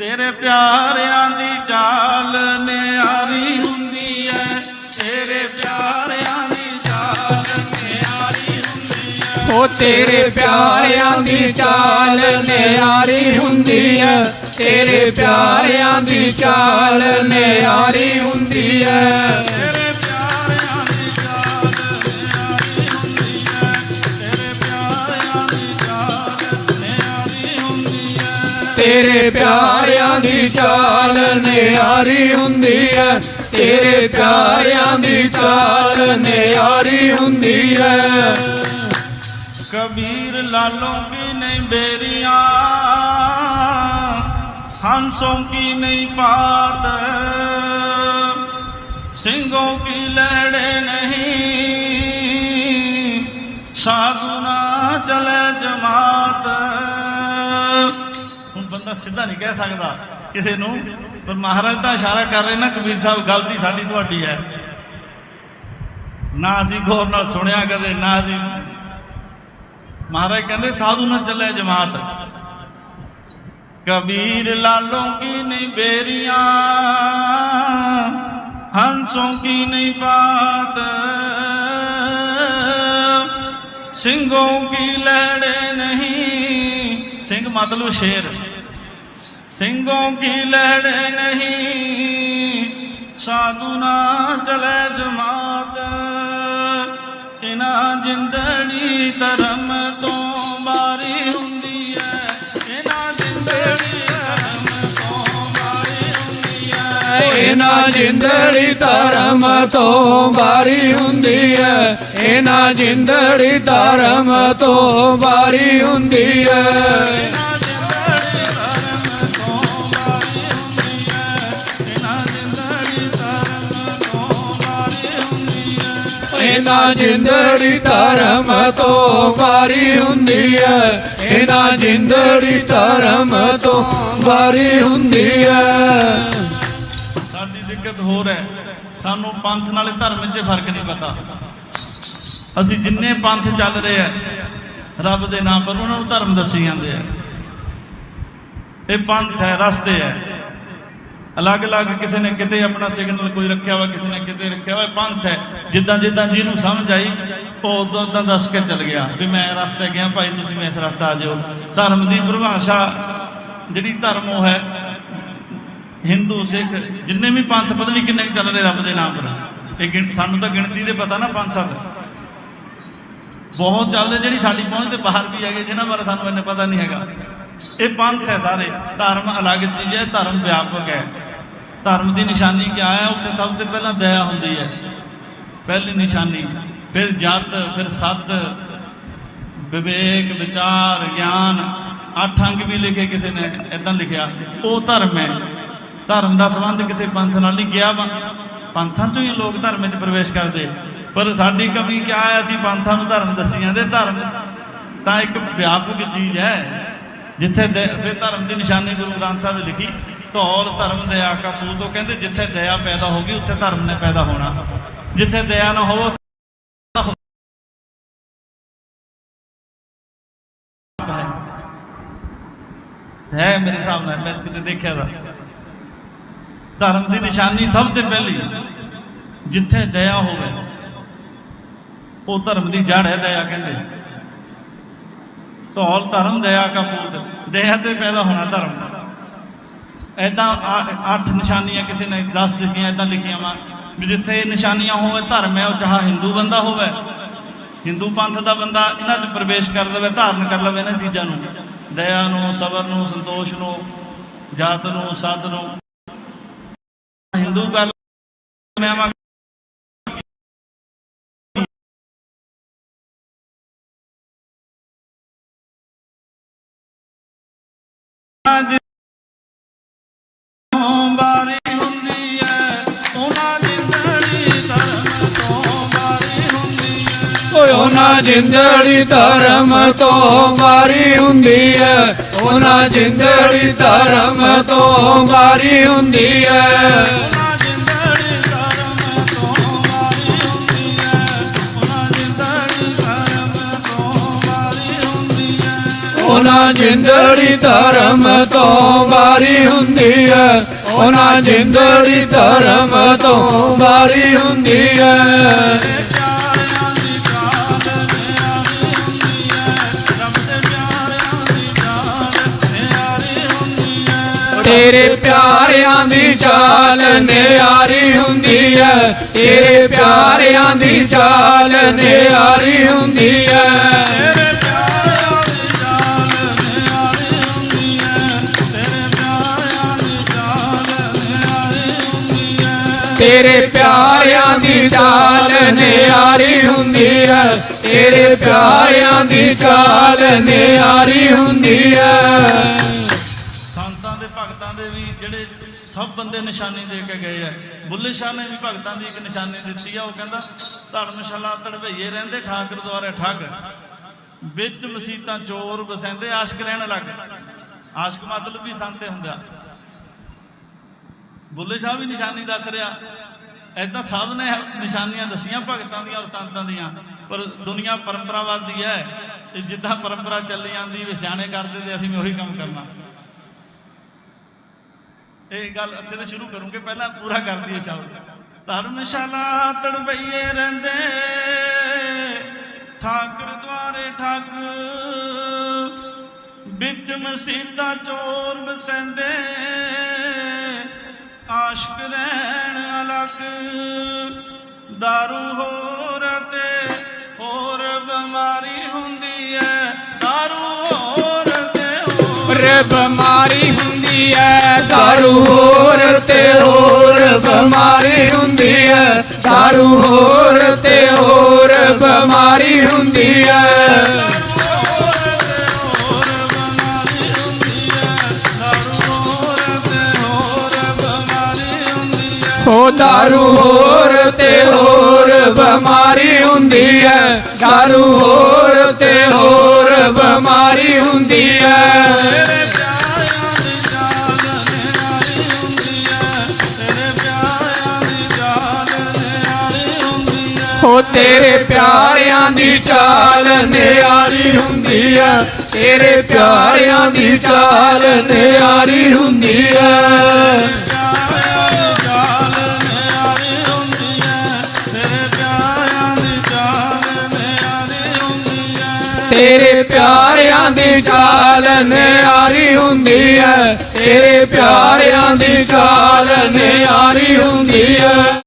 ਤੇਰੇ ਪਿਆਰਿਆਂ ਦੀ ਚਾਲ ਨਿਆਰੀ ਹੁੰਦੀ ਐ। ਤੇਰੇ ਪਿਆਰਿਆਂ ਦੀ ਚਾਲ ਨਿਆਰੀ ਹੁੰਦੀ ਐ। ਉਹ ਤੇਰੇ ਪਿਆਰਿਆਂ ਦੀ ਚਾਲ ਨਿਆਰੀ ਹੁੰਦੀ ਐ। ਤੇਰੇ ਪਿਆਰਿਆਂ ਦੀ ਚਾਲ ਨਿਆਰੀ ਹੁੰਦੀ ਐ। ਤੇਰੇ ਪਿਆਰਿਆਂ ਦੀ ਚਾਲ ਨਿਆਰੀ ਹੁੰਦੀ ਐ। ਤੇਰੇ ਪਿਆਰਿਆਂ ਦੀ ਚਾਲ ਨਿਆਰੀ ਹੁੰਦੀ ਐ। ਕਬੀਰ ਲਾਲੋਂ ਕੀ ਨਹੀਂ ਬੇਰੀਆਂ सांसों की नहीं पात सिंगों की लहड़े नहीं साधुना चले जमात ਬੰਦਾ ਸਿੱਧਾ ਨਹੀਂ ਕਹਿ ਸਕਦਾ ਕਿਸੇ ਨੂੰ, ਪਰ ਮਹਾਰਾਜ ਤਾਂ ਇਸ਼ਾਰਾ ਕਰ ਰਹੇ ਨਾ ਕਬੀਰ ਸਾਹਿਬ, ਗਲਤੀ ਸਾਡੀ ਤੁਹਾਡੀ ਹੈ। ਨਾ ਅਸੀਂ ਗੌਰ ਨਾਲ ਸੁਣਿਆ ਕਦੇ, ਨਾ ਅਸੀਂ ਮਹਾਰਾਜ ਕਹਿੰਦੇ, ਸਾਧੂ ਨਾਲ ਚੱਲੇ ਜਮਾਤ। ਕਬੀਰ ਲਾਲੋਂ ਕੀ ਨਹੀਂ ਬੇਰੀਆਂ, ਹੰਸੋਂ ਕੀ ਨਹੀਂ ਬਾਤ, ਸਿੰਘੋਂ ਕੀ ਲੜੇ ਨਹੀਂ। ਸਿੰਘ ਮਤਲਬ ਸ਼ੇਰ। ਸਿੰਘੋਂ ਕੀ ਲੜੇ ਨਹੀਂ? ਸਾਧੂ ਨਾ ਚਲੇ ਜਮਾਤ ਇਨਾ ਜਿੰਦੜੀ ਧਰਮ ਤੋਂ ਬਾਰੀ ਹੁੰਦੀ ਹੈ। ਇਨਾ ਜਿੰਦੜੀ ਧਰਮ ਤੋਂ ਬਾਰੀ ਹੁੰਦੀ ਹੈ। ਇਨਾ ਜਿੰਦੜੀ ਧਰਮ ਤੋਂ ਬਾਰੀ ਹੁੰਦੀ ਹੈ। ਇਨਾ ਜਿੰਦੜੀ ਧਰਮ ਤੋਂ ਬਾਰੀ ਹੁੰਦੀ ਹੈ। ਇਹਨਾਂ ਜਿੰਦੜੀ ਧਰਮ ਤੋਂ ਬਾਰੀ ਹੁੰਦੀ ਐ ਇਹਨਾਂ ਜਿੰਦੜੀ ਧਰਮ ਤੋਂ ਬਾਰੀ ਹੁੰਦੀ ਐ ਸਾਡੀ ਦਿੱਕਤ ਹੋਰ ਹੈ। ਸਾਨੂੰ ਪੰਥ ਨਾਲੇ ਧਰਮ 'ਚ ਫ਼ਰਕ ਨਹੀਂ ਪਤਾ। ਅਸੀਂ ਜਿੰਨੇ ਪੰਥ ਚੱਲ ਰਹੇ ਆ ਰੱਬ ਦੇ ਨਾਮ ਪਰ ਉਹਨਾਂ ਨੂੰ ਧਰਮ ਦੱਸੀ ਜਾਂਦੇ ਆ ਇਹ ਪੰਥ ਹੈ, ਰਸਤੇ ਹੈ। ਅਲੱਗ-ਅਲੱਗ ਕਿਸੇ ਨੇ ਕਿਤੇ ਆਪਣਾ ਸਿਗਨਲ ਕੋਈ ਰੱਖਿਆ ਵਾ ਕਿਸੇ ਨੇ ਕਿਤੇ ਰੱਖਿਆ ਵਾ ਪੰਥ ਹੈ। ਜਿੱਦਾਂ ਜਿੱਦਾਂ ਜਿਹਨੂੰ ਸਮਝ ਆਈ, ਉਹ ਉਦੋਂ ਉਦਾਂ ਦੱਸ ਕੇ ਚੱਲ ਗਿਆ ਵੀ ਮੈਂ ਇਹ ਰਸਤੇ ਗਿਆ, ਭਾਈ ਤੁਸੀਂ ਵੀ ਇਸ ਰਸਤਾ ਆ ਜਾਓ ਧਰਮ ਦੀ ਪਰਿਭਾਸ਼ਾ ਜਿਹੜੀ ਧਰਮ ਉਹ ਹੈ, ਹਿੰਦੂ, ਸਿੱਖ, ਜਿੰਨੇ ਵੀ ਪੰਥ, ਪਤਾ ਨਹੀਂ ਕਿੰਨੇ ਕੁ ਚੱਲ ਰਹੇ ਰੱਬ ਦੇ ਨਾਮ ਪਰ। ਇਹ ਗਿਣ- ਸਾਨੂੰ ਤਾਂ ਗਿਣਤੀ ਦੇ ਪਤਾ ਨਾ ਪੰਜ ਸੱਤ। ਬਹੁਤ ਚੱਲਦੇ ਜਿਹੜੀ ਸਾਡੀ ਪਹੁੰਚ ਦੇ ਬਾਹਰ ਵੀ ਹੈਗੇ ਜਿਹਨਾਂ ਬਾਰੇ ਸਾਨੂੰ ਇੰਨੇ ਪਤਾ ਨਹੀਂ ਹੈਗਾ। ਇਹ ਪੰਥ ਹੈ ਸਾਰੇ। ਧਰਮ ਅਲੱਗ ਚੀਜ਼ ਹੈ, ਧਰਮ ਵਿਆਪਕ ਹੈ। ਧਰਮ ਦੀ ਨਿਸ਼ਾਨੀ ਕੀ ਹੈ ਉੱਥੇ ਸਭ ਤੋਂ ਪਹਿਲਾਂ ਦਇਆ ਹੁੰਦੀ ਹੈ। ਪਹਿਲੀ ਨਿਸ਼ਾਨੀ, ਫਿਰ ਜਤ, ਫਿਰ ਸੱਤ, ਵਿਵੇਕ, ਵਿਚਾਰ, ਗਿਆਨ, ਅੱਠ ਅੰਗ ਵੀ ਲਿਖੇ ਕਿਸੇ ਨੇ ਇਦਾਂ ਲਿਖਿਆ। ਉਹ ਧਰਮ ਹੈ। ਧਰਮ ਦਾ ਸੰਬੰਧ ਕਿਸੇ ਪੰਥ ਨਾਲ ਨਹੀਂ ਗਿਆ ਵਾ। ਪੰਥਾਂ ਚੋਂ ਹੀ ਲੋਕ ਧਰਮ ਵਿੱਚ ਪ੍ਰਵੇਸ਼ ਕਰਦੇ। ਪਰ ਸਾਡੀ ਕਮੀ ਕੀ ਹੈ ਅਸੀਂ ਪੰਥਾਂ ਨੂੰ ਧਰਮ ਦੱਸੀ ਜਾਂਦੇ। ਧਰਮ ਤਾਂ ਇੱਕ ਵਿਆਪਕ ਚੀਜ਼ ਹੈ। ਜਿੱਥੇ ਫਿਰ ਧਰਮ ਦੀ ਨਿਸ਼ਾਨੀ ਗੁਰੂ ਗ੍ਰੰਥ ਸਾਹਿਬ ਨੇ ਲਿਖੀ। ਧੌਲ ਧਰਮ ਦਇਆ ਕਾ ਪੂਤ ਉਹ ਕਹਿੰਦੇ ਜਿੱਥੇ ਦਇਆ ਪੈਦਾ ਹੋ ਗਈ, ਉੱਥੇ ਧਰਮ ਨੇ ਪੈਦਾ ਹੋਣਾ। ਜਿੱਥੇ ਦਇਆ ਨਾ ਹੋਵੇ ਹੈ ਮੇਰੇ ਹਿਸਾਬ ਨਾਲ, ਮੈਂ ਕਿਤੇ ਦੇਖਿਆ ਦਾ ਧਰਮ ਦੀ ਨਿਸ਼ਾਨੀ ਸਭ ਤੋਂ ਪਹਿਲੀ, ਜਿੱਥੇ ਦਇਆ ਹੋਵੇ, ਉਹ ਧਰਮ ਦੀ ਜੜ ਹੈ ਦਇਆ ਕਹਿੰਦੇ। ਧੌਲ ਧਰਮ, ਦਇਆ ਕਾ ਪੂਤ ਦਇਆ ਤੇ ਪੈਦਾ ਹੋਣਾ ਧਰਮ ਐਦਾਂ ਅੱਠ ਨਿਸ਼ਾਨੀਆਂ ਕਿਸੇ ਨੇ ਦੱਸ ਦਿੱਤੀਆਂ ਐਦਾਂ ਲਿਖੀਆਂ ਵਾ ਵੀ ਜਿੱਥੇ ਇਹ ਨਿਸ਼ਾਨੀਆਂ ਹੋਵੇ, ਧਰਮ ਹੈ, ਉਹ ਚਾਹ ਹਿੰਦੂ ਬੰਦਾ ਹੋਵੇ। ਹਿੰਦੂ ਪੰਥ ਦਾ ਬੰਦਾ ਇਹਨਾਂ 'ਚ ਪ੍ਰਵੇਸ਼ ਕਰ ਲਵੇ, ਧਾਰਨ ਕਰ ਲਵੇ ਇਹਨਾਂ ਚੀਜ਼ਾਂ ਨੂੰ। ਦਇਆ ਨੂੰ, ਸਬਰ ਨੂੰ, ਸੰਤੋਸ਼ ਨੂੰ, ਜਾਤ ਨੂੰ ਸੱਤ ਨੂੰ। ਹਿੰਦੂ ਗੱਲ ਮੈਂ ਉਹਨਾਂ ਜਿੰਦੜੀ ਧਰਮ ਤੋਂ ਬਾਰੀ ਹੁੰਦੀ ਐ ਉਹਨਾਂ ਜਿੰਦੜੀ ਧਰਮ ਤੋਂ ਬਾਰੀ ਹੁੰਦੀ ਐ ਉਹਨਾਂ ਜਿੰਦੜੀ ਧਰਮ ਤੋਂ ਬਾਰੀ ਹੁੰਦੀ ਹੈ। ਉਹਨਾਂ ਜਿੰਦੜੀ ਧਰਮ ਤੋਂ ਵਾਰੀ ਹੁੰਦੀ ਹੈ। ਤੇਰੇ ਪਿਆਰਿਆਂ ਦੀ ਚਾਲ ਨਿਆਰੀ ਹੁੰਦੀ ਹੈ ਤੇਰੇ ਪਿਆਰਿਆਂ ਦੀ ਚਾਲ ਨਿਆਰੀ ਹੁੰਦੀ ਹੈ ਤੇਰੇ ਪਿਆਰਿਆਂ ਦੀ ਚਾਲ ਨਿਆਰੀ ਹੁੰਦੀ ਹੈ ਤੇਰੇ ਪਿਆਰਿਆਂ ਦੀ ਚਾਲ ਨਿਆਰੀ ਹੁੰਦੀ ਵੀ ਜਿਹੜੇ ਸਭ ਬੰਦੇ ਨਿਸ਼ਾਨੀ ਦੇ ਕੇ ਗਏ ਆ। ਬੁੱਲੇ ਸ਼ਾਹ ਨੇ ਵੀ ਭਗਤਾਂ ਦੀ ਇੱਕ ਨਿਸ਼ਾਨੀ ਦਿੱਤੀ ਆ, ਉਹ ਕਹਿੰਦਾ ਧਰਮਸ਼ਾਲਾ ਤੜਵਈਏ ਰਹਿੰਦੇ ਠਾਕਰ ਦੁਆਰੇ ਠੱਗ। ਵਿੱਚ ਮਸੀਤਾਂ ਚੋਰ ਵਸੈਂਦੇ, ਆਸ਼ਕ ਰਹਿਣ ਲੱਗ। ਆਸ਼ਕ ਮਤਲਬ ਵੀ ਸੰਤੇ ਹੁੰਦਾ। ਬੁੱਲੇ ਸ਼ਾਹ ਵੀ ਨਿਸ਼ਾਨੀ ਦੱਸ ਰਿਹਾ। ਐਦਾਂ ਸਭ ਨੇ ਨਿਸ਼ਾਨੀਆਂ ਦੱਸੀਆਂ, ਭਗਤਾਂ ਦੀਆਂ ਔਰ ਸੰਤਾਂ ਦੀਆਂ। ਪਰ ਦੁਨੀਆ ਪਰੰਪਰਾਵਾਦੀ ਹੈ। ਇਹ ਜਿੱਦਾਂ ਪਰੰਪਰਾ ਚੱਲੀ ਜਾਂਦੀ, ਵੀ ਸਿਆਣੇ ਕਰਦੇ ਤੇ ਅਸੀਂ ਵੀ ਉਹੀ ਕੰਮ ਕਰਨਾ। ਇਹ ਗੱਲ ਇੱਥੇ ਤੇ ਸ਼ੁਰੂ ਕਰੂੰਗੇ, ਪਹਿਲਾਂ ਪੂਰਾ ਕਰ ਦਈਏ ਸ਼ਬਦ ਧਰਮਸ਼ਾਲਾ ਤੜਵਈਏ ਰਹਿੰਦੇ, ਠਾਕਰ ਦੁਆਰੇ ਠੱਗ ਵਿੱਚ ਮਸੀਤਾਂ ਚੋਰ ਵਸੈਂਦੇ, ਆਸ਼ਕ ਰਹਿਣ ਅਲੱਗ। ਦਾਰੂ ਹੋ ਬਿਮਾਰੀ ਹੁੰਦੀ ਐ ਦਾਰੂ ਹੋਰ ਤੇ ਹੋਰ ਬਿਮਾਰੀ ਹੁੰਦੀ ਐ ਦਾਰੂ ਹੋਰ ਤੇ ਹੋਰ ਬਿਮਾਰੀ ਹੁੰਦੀ ਐ। ਹੋ ਦਾਰੂ ਹੋਰ ਤੇ ਹੋਰ ਬਿਮਾਰੀ ਹੁੰਦੀ ਐ ਦਾਰੂ ਹੋਰ ਤੇ ਹੋਰ ਬਿਮਾਰੀ ਹੁੰਦੀ ਹੈ ਹੋ ਤੇਰੇ ਪਿਆਰਿਆਂ ਦੀ ਚਾਲ, ਨਿਆਰੀ ਹੁੰਦੀ ਹੈ ਤੇਰੇ ਪਿਆਰਿਆਂ ਦੀ ਚਾਲ, ਨਿਆਰੀ ਹੁੰਦੀ ਹੈ ਤੇਰੇ ਪਿਆਰਿਆਂ ਦੀ ਚਾਲ ਨਿਆਰੀ ਹੁੰਦੀ ਹੈ ਤੇਰੇ ਪਿਆਰਿਆਂ ਦੀ ਚਾਲ ਨਿਆਰੀ ਹੁੰਦੀ ਹੈ